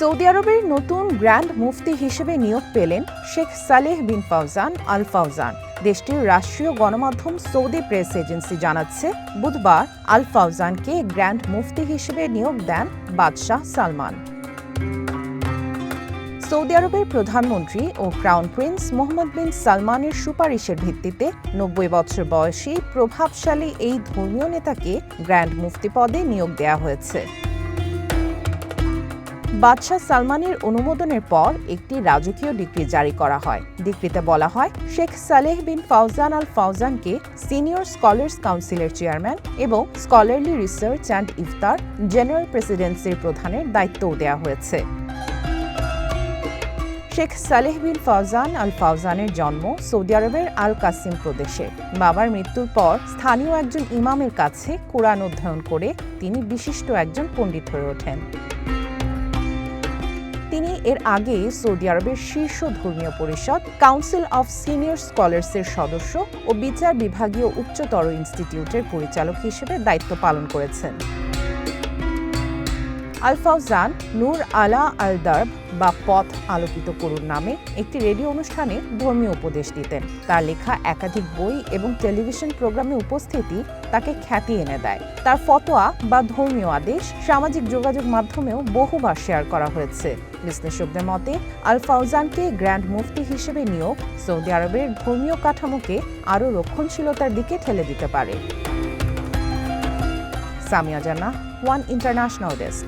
Saudi আরবের নতুন grand মুফতি হিসেবে নিয়োগ পেলেন Sheikh Saleh bin Fawzan al Fawzan দেশটির রাষ্ট্রীয় গণমাধ্যম সৌদি প্রেস এজেন্সি জানাচ্ছে, বুধবার আল ফাউজানকে গ্র্যান্ড মুফতি হিসেবে নিয়োগ দেন বাদশাহ সালমান। সৌদি আরবের প্রধানমন্ত্রী ও ক্রাউন প্রিন্স মোহাম্মদ বিন সালমানের সুপারিশের ভিত্তিতে নব্বই বছর বয়সী প্রভাবশালী এই ধর্মীয় নেতাকে গ্র্যান্ড মুফতি পদে নিয়োগ দেওয়া হয়েছে। বাদশাহ সালমানের অনুমোদনের পর একটি রাজকীয় ডিগ্রি জারি করা হয়। ডিগ্রিতে বলা হয়, Sheikh Saleh bin Fawzan al ফাউজানকে senior scholars কাউন্সিলের চেয়ারম্যান এবং স্কলারলি রিসার্চ অ্যান্ড ইফতার জেনারেল প্রেসিডেন্সির প্রধানের দায়িত্বও দেওয়া হয়েছে। Sheikh Saleh bin Fawzan al ফাউজানের জন্ম সৌদি আরবের আল কাসিম প্রদেশে। বাবার মৃত্যুর পর স্থানীয় একজন ইমামের কাছে কোরআন অধ্যয়ন করে তিনি বিশিষ্ট একজন পণ্ডিত হয়ে ওঠেন। তিনি এর আগে সৌদি আরবের শীর্ষ ধর্মীয় পরিষদ কাউন্সিল অফ সিনিয়র স্কলার্সের সদস্য ও বিচার বিভাগীয় উচ্চতর ইনস্টিটিউটের পরিচালক হিসেবে দায়িত্ব পালন করেছেন। আলফাউজান নূর আলা আল বা পথ আলোকিত করুন নামে একটি রেডিও অনুষ্ঠানে ধর্মীয় উপদেশ দিতেন। তার লেখা একাধিক বই এবং টেলিভিশন প্রোগ্রামে উপস্থিতি তাকে খ্যাতি এনে দেয়। তার ফতোয়া বা ধর্মীয় আদেশ সামাজিক যোগাযোগ মাধ্যমেও বহুবার শেয়ার করা হয়েছে। বিশ্লেষকদের মতে আল ফাউজানকে গ্র্যান্ড মুফতি হিসেবে নিয়োগ সৌদি আরবের ধর্মীয় কাঠামোকে আরও রক্ষণশীলতার দিকে ঠেলে দিতে পারে। সামিয়া জানা ওয়ান ইন্টারন্যাশনাল ডেস্ক।